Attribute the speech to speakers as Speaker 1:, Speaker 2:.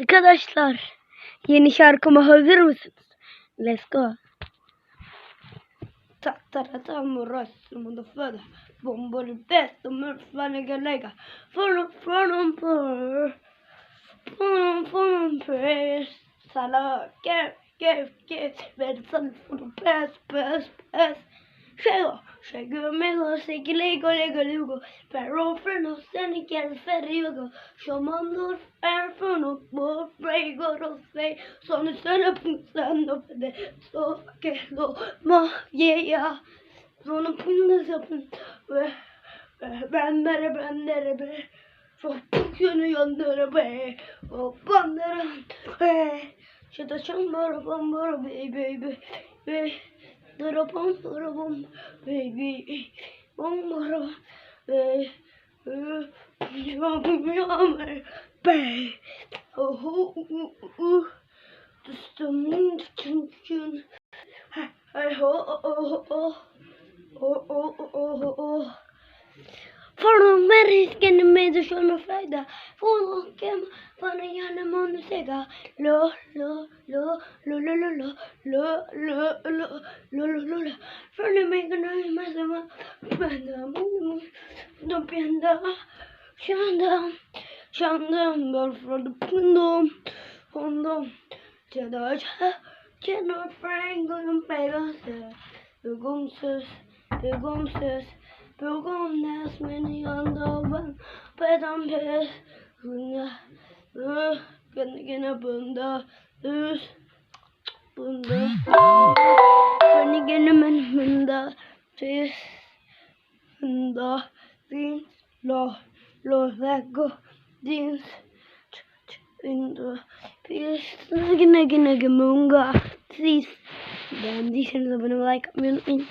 Speaker 1: Arkadaşlar yeni şarkıma hazır mısınız? Let's go. Tak taratam röstüm da föda Bombor bäst och mörfvänliga lägga Från från för Från från press Sala get get get Vänsan från press press press Chego, chego amigo, sé que lego, lego Pero freno, sen igen, ferrigo. Chamando, är från och bort, brego, och säg Så nu ställer punkten upp det Så que lo, ma, yeah Sonra pındır yapın ve benlere benlere be çok yönü yanları be o bandera be şurada çambara bambara be be yam be oh oh oh Dıstamın çın çın Hey ho this one of Friday. Follow him, funny animal the Sega. Lo, lo, lo, lo, lo, lo, lo, lo, lo, lo, lo, lo, lo, Friday make a noise, my summer. Panda, moon, the panda. Shanda, Shanda, bird from the panda. Panda, Jedi, General Frank, and Pegasus. The Gomsus, the Gomsus. Pilgrim has many on the one. Peygamber gene gene bunda üz bunda. Gene gene man bunda siz bunda din lo lo lego din bunda biz gene gene gemunga siz ben diyeceğim abone like abone